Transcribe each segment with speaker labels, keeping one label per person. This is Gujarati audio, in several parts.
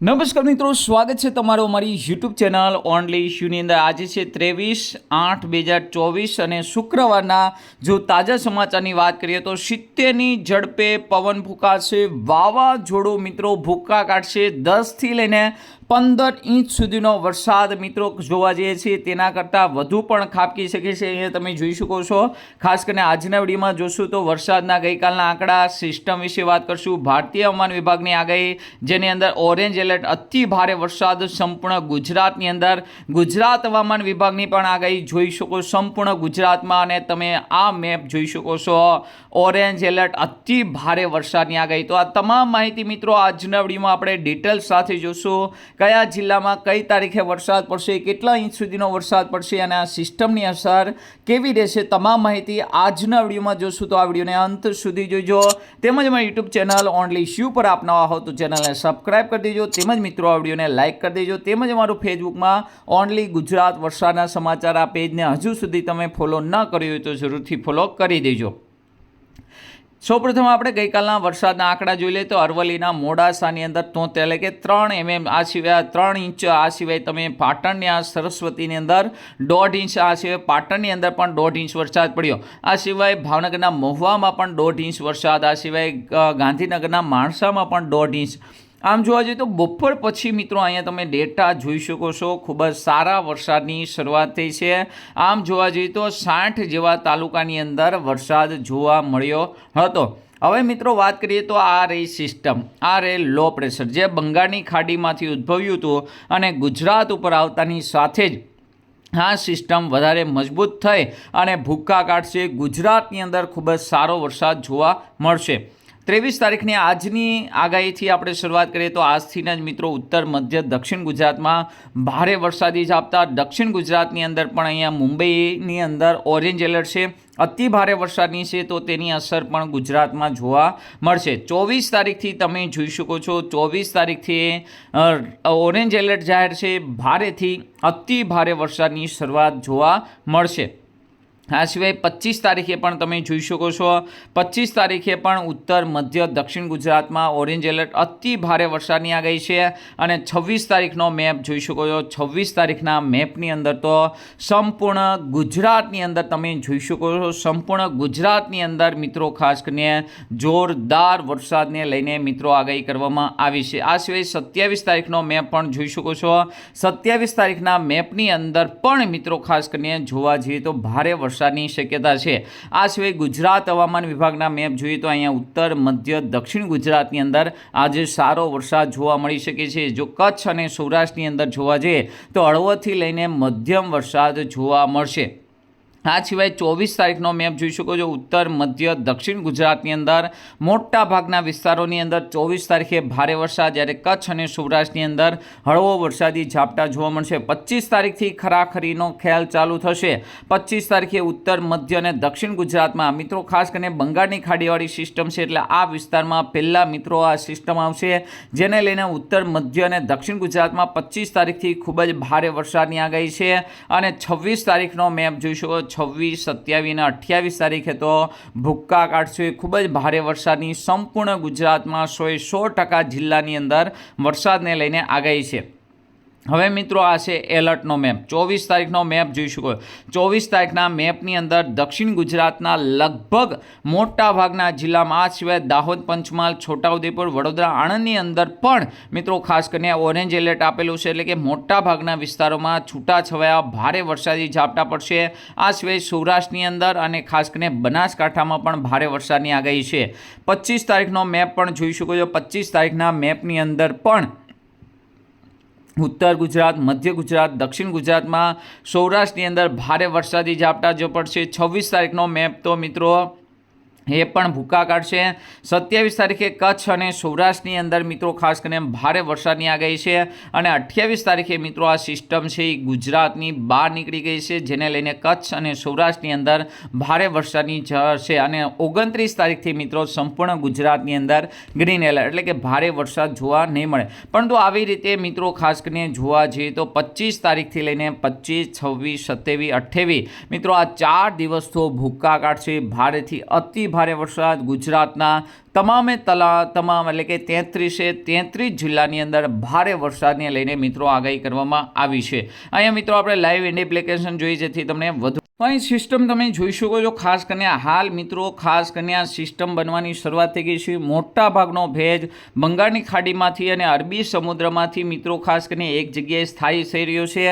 Speaker 1: નમસ્કાર મિત્રો, સ્વાગત છે તમારો અમારી યુટ્યુબ ચેનલ ઓનલી ઇશ્યુની અંદર. આજે છે ત્રેવીસ આઠ બે હજાર ચોવીસ અને શુક્રવારના જો તાજા સમાચારની વાત કરીએ તો સિત્તેરની ઝડપે પવન ફૂંકાશે, વાવાઝોડું મિત્રો ભૂક્કા કાઢશે. દસથી લઈને પંદર ઇંચ સુધીનો વરસાદ મિત્રો જોવા જઈએ છીએ. તેના કરતાં વધુ પણ ખાબકી શકે છે. અહીંયા તમે જોઈ શકો છો. ખાસ કરીને આજના વિડીયોમાં જોશું તો વરસાદના ગઈકાલના આંકડા, સિસ્ટમ વિશે વાત કરશું. ભારતીય હવામાન વિભાગની આગાહી, જેની અંદર ઓરેન્જ એલર્ટ, અતિ ભારે વરસાદ સંપૂર્ણ ગુજરાતની અંદર. ગુજરાત હવામાન વિભાગની પણ આગાહી જોઈ શકો સંપૂર્ણ ગુજરાતમાં અને તમે આ મેપ જોઈ શકો છો. ઓરેન્જ એલર્ટ, અતિ ભારે વરસાદની આગાહી. તો આ તમામ માહિતી મિત્રો આજના વિડીયોમાં આપણે ડિટેલ્સ સાથે જોશું. કયા જિલ્લામાં કઈ તારીખે વરસાદ પડશે, કેટલા ઇંચ સુધીનો વરસાદ પડશે અને આ સિસ્ટમની અસર કેવી રહેશે, તમામ માહિતી આજના વિડીયોમાં જોશું. તો આ વિડીયોને અંત સુધી જોઈજો તેમજ મારી યુટ્યુબ ચેનલ ઓનલી શ્યુ પર આપ નવા હો તો ચેનલને સબસ્ક્રાઇબ કરી દેજો. તેમજ મિત્રો, આ વિડીયોને લાઇક કરી દેજો. તેમજ અમારું ફેસબુકમાં ઓનલી ગુજરાત વરસાદના સમાચાર આ પેજને હજુ સુધી તમે ફોલો ન કર્યું હોય તો જરૂરથી ફોલો કરી દેજો. સૌપ્રથમ આપણે ગઈકાલના વરસાદના આંકડા જોઈ લઈએ તો અરવલ્લીના મોડાસાની અંદર તોતેર એટલે કે ત્રણ એમએમ આ સિવાય ત્રણ ઇંચ આ સિવાય તમે પાટણની આ સરસ્વતીની અંદર દોઢ ઇંચ આ સિવાય પાટણની અંદર પણ દોઢ ઇંચ વરસાદ પડ્યો. આ સિવાય ભાવનગરના મહુવામાં પણ દોઢ ઇંચ વરસાદ, આ સિવાય ગાંધીનગરના માણસામાં પણ દોઢ ઇંચ આમ જોવા જઈએ તો બપોર પછી મિત્રો અહીંયા તમે ડેટા જોઈ શકો છો. ખૂબ જ સારા વરસાદની શરૂઆત થઈ છે. આમ જોવા જઈએ તો સાઠ જેવા તાલુકાની અંદર વરસાદ જોવા મળ્યો હતો. હવે મિત્રો વાત કરીએ તો આ રહી સિસ્ટમ, આ રહે લો પ્રેશર, જે બંગાળની ખાડીમાંથી ઉદ્ભવ્યું હતું અને ગુજરાત ઉપર આવતાની સાથે જ આ સિસ્ટમ વધારે મજબૂત થઈ અને ભૂક્કા કાઢશે. ગુજરાતની અંદર ખૂબ જ સારો વરસાદ જોવા મળશે. ત્રેવીસ તારીખની આજની આગાહીથી આપણે શરૂઆત કરીએ તો આજથીના જ મિત્રો ઉત્તર, મધ્ય, દક્ષિણ ગુજરાતમાં ભારે વરસાદી ઝાપટા દક્ષિણ ગુજરાતની અંદર પણ અહીંયા મુંબઈની અંદર ઓરેન્જ એલર્ટ છે. અતિ ભારે વરસાદની છે તો તેની અસર પણ ગુજરાતમાં જોવા મળશે. ચોવીસ તારીખથી તમે જોઈ શકો છો, ચોવીસ તારીખથી ઓરેન્જ એલર્ટ જાહેર છે. ભારેથી અતિ ભારે વરસાદની શરૂઆત જોવા મળશે. આ સિવાય પચીસ તારીખે પણ તમે જોઈ શકો છો. પચીસ તારીખે પણ ઉત્તર, મધ્ય, દક્ષિણ ગુજરાતમાં ઓરેન્જ એલર્ટ અતિ ભારે વરસાદની આગાહી છે અને છવ્વીસ તારીખનો મેપ જોઈ શકો છો. છવ્વીસ તારીખના મેપની અંદર તો સંપૂર્ણ ગુજરાતની અંદર તમે જોઈ શકો છો. સંપૂર્ણ ગુજરાતની અંદર મિત્રો ખાસ કરીને જોરદાર વરસાદને લઈને મિત્રો આગાહી કરવામાં આવી છે. આ સિવાય સત્યાવીસ તારીખનો મેપ પણ જોઈ શકો છો. સત્યાવીસ તારીખના મેપની અંદર પણ મિત્રો ખાસ કરીને જોવા જઈએ તો ભારે વરસાદની શક્યતા છે. આ સિવાય ગુજરાત હવામાન વિભાગના મેપ જોઈએ તો અહીંયા ઉત્તર, મધ્ય, દક્ષિણ ગુજરાતની અંદર આજે સારો વરસાદ જોવા મળી શકે છે. જો કચ્છ અને સૌરાષ્ટ્રની અંદર જોવા જઈએ તો હળવોથી લઈને મધ્યમ વરસાદ જોવા મળશે. આ સિવાય ચોવીસ તારીખનો મેપ જોઈ શકો છો. ઉત્તર, મધ્ય, દક્ષિણ ગુજરાતની અંદર મોટા ભાગના વિસ્તારોની અંદર ચોવીસ તારીખે ભારે વરસાદ, જ્યારે કચ્છ અને સૌરાષ્ટ્રની અંદર હળવો વરસાદી ઝાપટા જોવા મળશે. પચીસ તારીખથી ખરાખરીનો ખ્યાલ ચાલુ થશે. પચીસ તારીખે ઉત્તર, મધ્ય અને દક્ષિણ ગુજરાતમાં, મિત્રો, ખાસ કરીને બંગાળની ખાડીવાળી સિસ્ટમ છે, એટલે આ વિસ્તારમાં પહેલાં મિત્રો આ સિસ્ટમ આવશે. જેને લઈને ઉત્તર, મધ્ય અને દક્ષિણ ગુજરાતમાં પચીસ તારીખથી ખૂબ જ ભારે વરસાદની આગાહી છે. અને છવ્વીસ તારીખનો મેપ જોઈ શકો છવ્વીસ, સત્યાવીસ અને અઠ્યાવીસ તારીખે તો ભૂક્કા કાઢશે. ખૂબ જ ભારે વરસાદની સંપૂર્ણ ગુજરાતમાં સોએ સો ટકા જિલ્લાની અંદર વરસાદને લઈને આગાહી છે. હવે મિત્રો આ છે એલર્ટનો મેપ. ચોવીસ તારીખનો મેપ જોઈ શકો. ચોવીસ તારીખના મેપની અંદર દક્ષિણ ગુજરાતના લગભગ મોટા ભાગના જિલ્લામાં, આ સિવાય દાહોદ, પંચમહાલ, છોટાઉદેપુર, વડોદરા આણંદની અંદર પણ મિત્રો ખાસ કરીને ઓરેન્જ એલર્ટ આપેલું છે એટલે કે મોટા ભાગના વિસ્તારોમાં છૂટાછવાયા ભારે વરસાદી ઝાપટા પડશે. આ સિવાય સૌરાષ્ટ્રની અંદર અને ખાસ કરીને બનાસકાંઠામાં પણ ભારે વરસાદની આગાહી છે. પચીસ તારીખનો મેપ પણ જોઈ શકો છો. પચીસ તારીખના મેપની અંદર પણ ઉત્તર ગુજરાત, મધ્ય ગુજરાત, દક્ષિણ ગુજરાતમાં સૌરાષ્ટ્રની અંદર ભારે વરસાદી ઝાપટા જો પડશે. છવ્વીસ તારીખનો મેપ તો મિત્રો એ પણ ભૂકા કાઢશે. સત્યાવીસ તારીખે કચ્છ અને સૌરાષ્ટ્રની અંદર મિત્રો, ખાસ કરીને ભારે વરસાદની આગાહી છે અને અઠ્યાવીસ તારીખે મિત્રો આ સિસ્ટમ છે એ ગુજરાતની બહાર નીકળી ગઈ છે, જેને લઈને કચ્છ અને સૌરાષ્ટ્રની અંદર ભારે વરસાદની જર છે અને ઓગણત્રીસ તારીખથી મિત્રો સંપૂર્ણ ગુજરાતની અંદર ગ્રીન એલર્ટ એટલે કે ભારે વરસાદ જોવા નહીં મળે. પરંતુ આવી રીતે મિત્રો, ખાસ કરીને જોવા જઈએ તો પચીસ તારીખથી લઈને પચીસ, છવ્વીસ, સત્યાવીસ, અઠ્યાવીસ મિત્રો આ ચાર દિવસ તો ભૂક્કા કાઢશે. ભારેથી અતિ ભારે ભારે વરસાદ ગુજરાતના તમામે તલા, તમામ એટલે કે તેત્રીસે તેત્રીસ જિલ્લાની અંદર ભારે વરસાદને લઈને મિત્રો આગાહી કરવામાં આવી છે. અહીંયા મિત્રો આપણે લાઈવ એન્ડ એપ્લિકેશન જોઈ જેથી તમને વધુ તો અહીં સિસ્ટમ તમે જોઈ શકો છો, ખાસ કરીને હાલ મિત્રો, ખાસ કરીને આ સિસ્ટમ બનવાની શરૂઆત થઈ ગઈ છે. મોટા ભાગનો ભેજ બંગાળની ખાડીમાંથી અને અરબી સમુદ્રમાંથી મિત્રો, ખાસ કરીને એક જગ્યાએ સ્થાયી થઈ રહ્યો છે,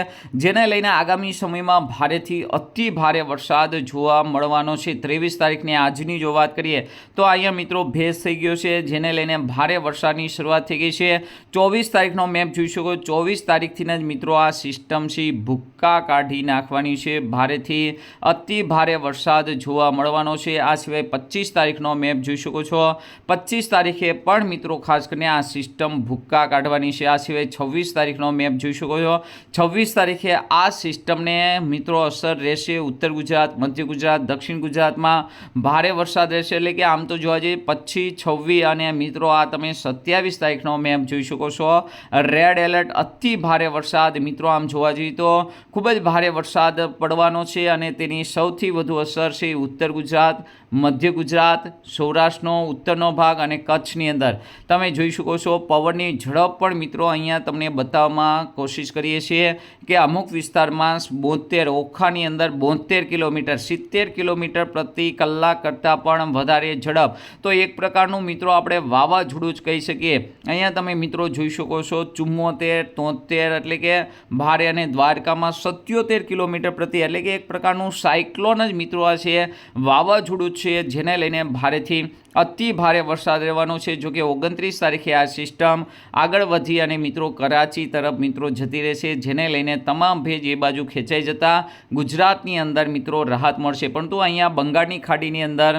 Speaker 1: જેને લઈને આગામી સમયમાં ભારેથી અતિ ભારે વરસાદ જોવા મળવાનો છે. ત્રેવીસ તારીખની આજની જો વાત કરીએ, તો અહીંયા મિત્રો ભેજ થઈ ગયો છે, જેને લઈને ભારે વરસાદની શરૂઆત થઈ ગઈ છે. ચોવીસ તારીખનો મેપ જોઈ શકો, ચોવીસ તારીખથી જ મિત્રો આ સિસ્ટમ છે, ભૂક્કા કાઢી નાખવાની છે. ભારેથી અતિ ભારે વરસાદ જોવા મળવાનો છે. આ સિવાય પચીસ તારીખનો મેપ જોઈ શકો છો. પચીસ તારીખે પણ મિત્રો ખાસ કરીને આ સિસ્ટમ ભૂક્કા કાઢવાની છે. આ સિવાય છવ્વીસ તારીખનો મેપ જોઈ શકો છો. છવ્વીસ તારીખે આ સિસ્ટમને મિત્રો અસર રહેશે ઉત્તર ગુજરાત, મધ્ય ગુજરાત, દક્ષિણ ગુજરાતમાં ભારે વરસાદ રહેશે. એટલે કે આમ તો જોવા જઈએ પચીસ, છવ્વીસ અને મિત્રો આ તમે સત્યાવીસ તારીખનો મેપ જોઈ શકો છો. રેડ એલર્ટ અતિ ભારે વરસાદ મિત્રો આમ જોવા જઈએ તો ખૂબ જ ભારે વરસાદ પડવાનો છે અને તેની સૌથી વધુ અસર છે ઉત્તર ગુજરાત મધ્ય ગુજરાત, સૌરાષ્ટ્રનો, ઉત્તરનો ભાગ અને કચ્છની અંદર. તમે જોઈ શકો છો, પવનની ઝડપ પણ મિત્રો અહીંયા તમને બતાવવામાં કોશિશ કરીએ છીએ કે અમુક વિસ્તારમાં બોતેર, ઓખાની અંદર બોતેર કિલોમીટર, સિત્તેર કિલોમીટર પ્રતિ કલાક કરતાં પણ વધારે ઝડપ. તો એક પ્રકારનું મિત્રો આપણે વાવાઝોડું જ કહી શકીએ. અહીંયા તમે મિત્રો જોઈ શકો છો, ચુમ્મોતેર, તોતેર એટલે કે ભારે અને દ્વારકામાં સત્યોતેર કિલોમીટર પ્રતિ, એટલે કે એક પ્રકારનું સાયક્લોન જ મિત્રો આ છે. વાવાઝોડું છે, જેને લઈને ભારેથી અતિ ભારે વરસાદ રહેવાનો છે. જો કે ઓગણત્રીસ તારીખે આ સિસ્ટમ આગળ વધી અને મિત્રો કરાચી તરફ મિત્રો જતી રહેશે, જેને લઈને તમામ ભેજ એ બાજુ ખેંચાઈ જતા ગુજરાતની અંદર મિત્રો રાહત મળશે. પરંતુ અહીંયા બંગાળની ખાડીની અંદર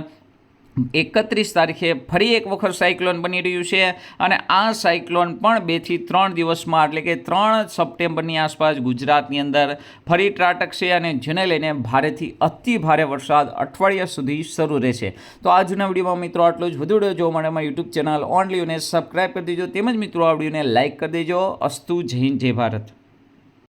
Speaker 1: એકત્રીસ તારીખે ફરી એક વખત સાયક્લોન બની રહ્યું છે અને આ સાયક્લોન પણ બેથી ત્રણ દિવસમાં, એટલે કે ત્રણ સપ્ટેમ્બરની આસપાસ ગુજરાતની અંદર ફરી ત્રાટકશે અને જેને લઈને ભારેથી અતિ ભારે વરસાદ અઠવાડિયા સુધી શરૂ રહેશે. તો આજના વિડીયોમાં મિત્રો આટલું જ. વધુ જોવા માટે અમારી યુટ્યુબ ચેનલ ઓનલી અને સબસ્ક્રાઈબ કરી દેજો. તેમજ મિત્રો આ વિડીયોને લાઇક કરી દેજો. અસ્તુ હિન્દ, જય ભારત.